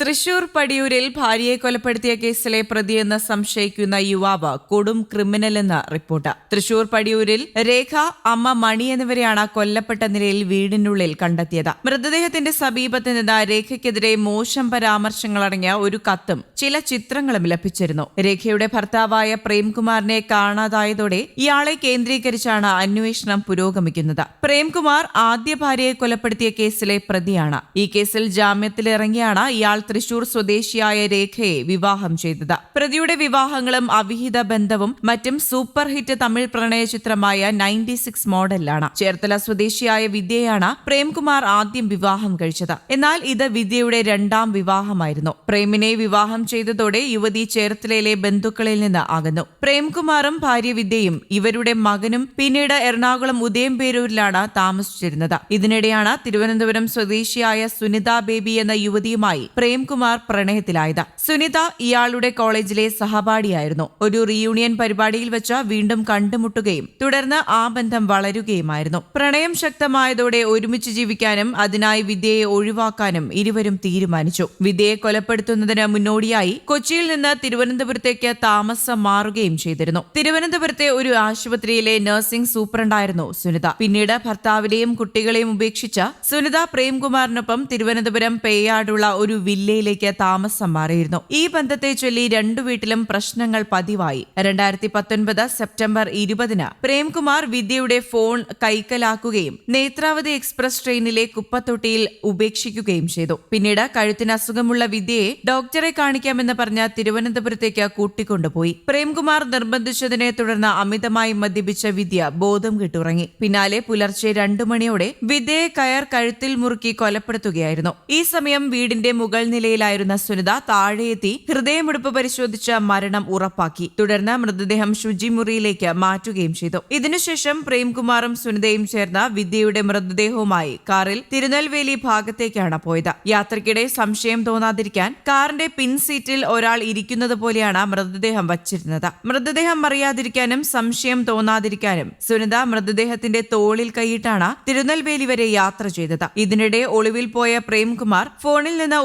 തൃശൂർ പടിയൂരിൽ ഭാര്യയെ കൊലപ്പെടുത്തിയ കേസിലെ പ്രതിയെന്ന് സംശയിക്കുന്ന യുവാവ് കൊടും ക്രിമിനൽ ക്രിമിനലെന്ന് റിപ്പോർട്ട്. തൃശൂർ പടിയൂരിൽ രേഖ അമ്മ മണി എന്നിവരെയാണ് കൊല്ലപ്പെട്ട നിലയിൽ വീടിനുള്ളിൽ കണ്ടെത്തിയത്. മൃതദേഹത്തിന്റെ സമീപത്ത് നിന്ന് രേഖയ്ക്കെതിരെ മോശം പരാമർശങ്ങളടങ്ങിയ ഒരു കത്തും ചില ചിത്രങ്ങളും ലഭിച്ചിരുന്നു. രേഖയുടെ ഭർത്താവായ പ്രേംകുമാറിനെ കാണാതായതോടെ ഇയാളെ കേന്ദ്രീകരിച്ചാണ് അന്വേഷണം പുരോഗമിക്കുന്നത്. പ്രേംകുമാർ ആദ്യ ഭാര്യയെ കൊലപ്പെടുത്തിയ കേസിലെ പ്രതിയാണ്. ഈ കേസിൽ ജാമ്യത്തിലിറങ്ങിയാണ് ഇയാൾ തൃശൂർ സ്വദേശിയായ രേഖയെ വിവാഹം ചെയ്തത്. പ്രതിയുടെ വിവാഹങ്ങളും അവിഹിത ബന്ധവും മറ്റും സൂപ്പർ ഹിറ്റ് തമിഴ് പ്രണയ ചിത്രമായ നയന്റി സിക്സ് മോഡലിലാണ്. ചേർത്തല സ്വദേശിയായ വിദ്യയാണ് പ്രേംകുമാർ ആദ്യം വിവാഹം കഴിച്ചത്. എന്നാൽ ഇത് വിദ്യയുടെ രണ്ടാം വിവാഹമായിരുന്നു. പ്രേമിനെ വിവാഹം ചെയ്തതോടെ യുവതി ചേർത്തലയിലെ ബന്ധുക്കളിൽ നിന്ന് അകന്നു. പ്രേംകുമാറും ഭാര്യ വിദ്യയും ഇവരുടെ മകനും പിന്നീട് എറണാകുളം ഉദയംപേരൂരിലാണ് താമസിച്ചിരുന്നത്. ഇതിനിടെയാണ് തിരുവനന്തപുരം സ്വദേശിയായ സുനിത ബേബി എന്ന യുവതിയുമായി പ്രേംകുമാർ പ്രണയത്തിലായത്. സുനിത ഇയാളുടെ കോളേജിലെ സഹപാഠിയായിരുന്നു. ഒരു റീയൂണിയൻ പരിപാടിയിൽ വെച്ച് വീണ്ടും കണ്ടുമുട്ടുകയും തുടർന്ന് ആ ബന്ധം വളരുകയുമായിരുന്നു. പ്രണയം ശക്തമായതോടെ ഒരുമിച്ച് ജീവിക്കാനും അതിനായി വിദ്യയെ ഒഴിവാക്കാനും ഇരുവരും തീരുമാനിച്ചു. വിദ്യയെ കൊലപ്പെടുത്തുന്നതിന് മുന്നോടിയായി കൊച്ചിയിൽ നിന്ന് തിരുവനന്തപുരത്തേക്ക് താമസം മാറുകയും ചെയ്തിരുന്നു. തിരുവനന്തപുരത്തെ ഒരു ആശുപത്രിയിലെ നഴ്സിംഗ് സൂപ്രണ്ടായിരുന്നു സുനിത. പിന്നീട് ഭർത്താവിനെയും കുട്ടികളെയും ഉപേക്ഷിച്ച സുനിത പ്രേംകുമാറിനൊപ്പം തിരുവനന്തപുരം പേയാടുള്ള ഒരു വില്ലയിലേക്ക് താമസം മാറിയിരുന്നു. ഈ ബന്ധത്തെ ചൊല്ലി രണ്ടു വീട്ടിലും പ്രശ്നങ്ങൾ പതിവായി. രണ്ടായിരത്തി പത്തൊൻപത് സെപ്റ്റംബർ ഇരുപതിന് പ്രേംകുമാർ വിദ്യയുടെ ഫോൺ കൈക്കലാക്കുകയും നേത്രാവതി എക്സ്പ്രസ് ട്രെയിനിലെ കുപ്പത്തൊട്ടിയിൽ ഉപേക്ഷിക്കുകയും ചെയ്തു. പിന്നീട് കഴുത്തിന് അസുഖമുള്ള വിദ്യയെ ഡോക്ടറെ കാണിക്കാമെന്ന് പറഞ്ഞ തിരുവനന്തപുരത്തേക്ക് കൂട്ടിക്കൊണ്ടുപോയി. പ്രേംകുമാർ നിർബന്ധിച്ചതിനെ തുടർന്ന് അമിതമായി മദ്യപിച്ച വിദ്യ ബോധം കിട്ടുറങ്ങി. പിന്നാലെ പുലർച്ചെ രണ്ടു മണിയോടെ വിദ്യയെ കയർ കഴുത്തിൽ മുറുക്കി കൊലപ്പെടുത്തുകയായിരുന്നു. ഈ സമയം വീടിന്റെ മുകൾ നിലയിലായിരുന്ന സുനിത താഴെയെത്തി ഹൃദയമിടിപ്പ് പരിശോധിച്ച് മരണം ഉറപ്പാക്കി. തുടർന്ന് മൃതദേഹം ശുചിമുറിയിലേക്ക് മാറ്റുകയും ചെയ്തു. ഇതിനുശേഷം പ്രേംകുമാറും സുനിതയും ചേർന്ന് വിദ്യയുടെ മൃതദേഹവുമായി കാറിൽ തിരുനെൽവേലി ഭാഗത്തേക്കാണ് പോയത്. യാത്രക്കിടെ സംശയം തോന്നാതിരിക്കാൻ കാറിന്റെ പിൻസീറ്റിൽ ഒരാൾ ഇരിക്കുന്നത് പോലെയാണ് മൃതദേഹം വച്ചിരുന്നത്. മൃതദേഹം അറിയാതിരിക്കാനും സംശയം തോന്നാതിരിക്കാനും സുനിത മൃതദേഹത്തിന്റെ തോളിൽ കൈയിട്ടാണ് തിരുനെൽവേലി വരെ യാത്ര ചെയ്തത്. ഇതിനിടെ ഒളിവിൽ പോയ പ്രേംകുമാർ ഫോണിൽ നിന്ന്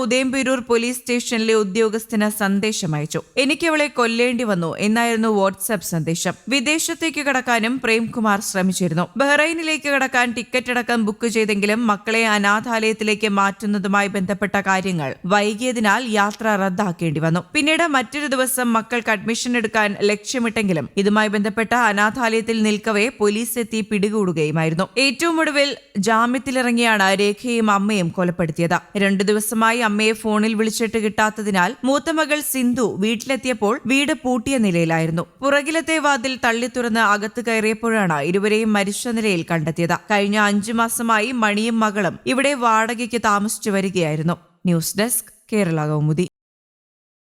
ഉദയംപേരൂർ പോലീസ് സ്റ്റേഷനിലെ ഉദ്യോഗസ്ഥന് സന്ദേശം അയച്ചു. എനിക്ക് അവളെ കൊല്ലേണ്ടി വന്നു എന്നായിരുന്നു വാട്സ്ആപ്പ് സന്ദേശം. വിദേശത്തേക്ക് കടക്കാനും പ്രേംകുമാർ ശ്രമിച്ചിരുന്നു. ബഹ്റൈനിലേക്ക് കടക്കാൻ ടിക്കറ്റ് അടക്കം ബുക്ക് ചെയ്തെങ്കിലും മക്കളെ അനാഥാലയത്തിലേക്ക് മാറ്റുന്നതുമായി ബന്ധപ്പെട്ട കാര്യങ്ങൾ വൈകിയതിനാൽ യാത്ര റദ്ദാക്കേണ്ടി വന്നു. പിന്നീട് മറ്റൊരു ദിവസം മക്കൾക്ക് അഡ്മിഷൻ എടുക്കാൻ ലക്ഷ്യമിട്ടെങ്കിലും ഇതുമായി ബന്ധപ്പെട്ട അനാഥാലയത്തിൽ നിൽക്കവേ പോലീസ് എത്തി പിടികൂടുകയുമായിരുന്നു. ഏറ്റവും ഒടുവിൽ ജാമ്യത്തിലിറങ്ങിയാണ് രേഖയും അമ്മയും കൊലപ്പെടുത്തിയത്. രണ്ടു ദിവസമായി അമ്മയെ ഫോണിൽ വിളിച്ചിട്ട് കിട്ടാത്തതിനാൽ മൂത്തമകൾ സിന്ധു വീട്ടിലെത്തിയപ്പോൾ വീട് പൂട്ടിയ നിലയിലായിരുന്നു. പുറകിലത്തെ വാതിൽ തള്ളി തുറന്ന് അകത്ത് കയറിയപ്പോഴാണ് ഇരുവരെയും മരിച്ച നിലയിൽ കണ്ടെത്തിയത്. കഴിഞ്ഞ അഞ്ചു മാസമായി മണിയും മകളും ഇവിടെ വാടകയ്ക്ക് താമസിച്ചു വരികയായിരുന്നു. News desk Kerala Kaumudi.